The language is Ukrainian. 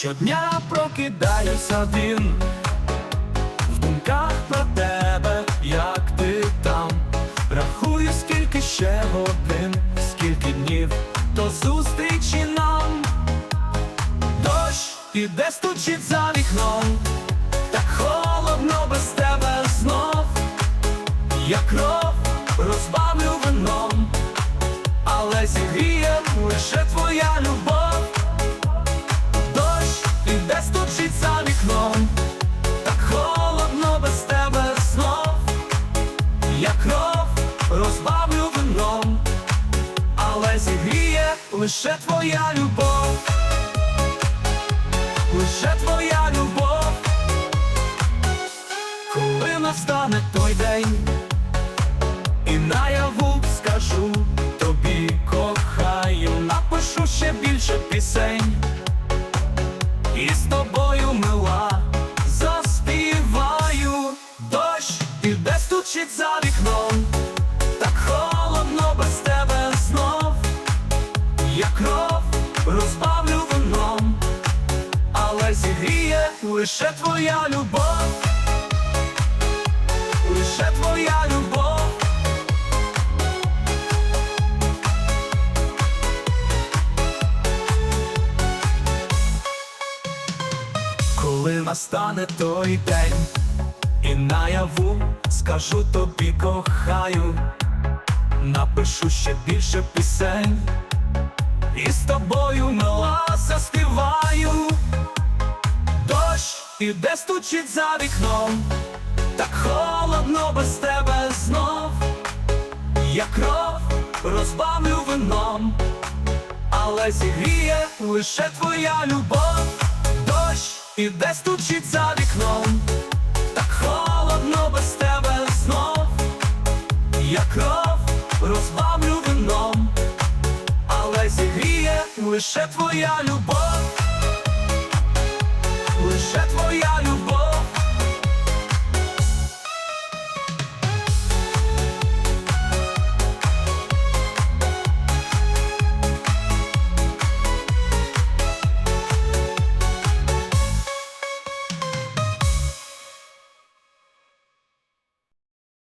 Щодня прокидаюсь один в думках про тебе, як ти там. Рахую, скільки ще годин, скільки днів до зустрічі нам. Дощ іде стучить за вікном, так холодно без тебе знов. Я кров розбавлю вином, але зігріє лише твоя любов. Я кров розбавлю вином, але зігріє лише твоя любов, лише твоя любов, коли настане той день, і наяву скажу тобі кохаю, напишу ще більше стучить за вікном, так холодно без тебе знов. Я кров розбавлю вином, але зігріє лише твоя любов, лише твоя любов. Коли настане той день, і наяву скажу тобі кохаю, напишу ще більше пісень, і з тобою мила заспіваю. Дощ іде стучить за вікном, так холодно без тебе знов. Я кров розбавлю вином, але зігріє лише твоя любов. Дощ іде стучить за вікном, лише твоя любов.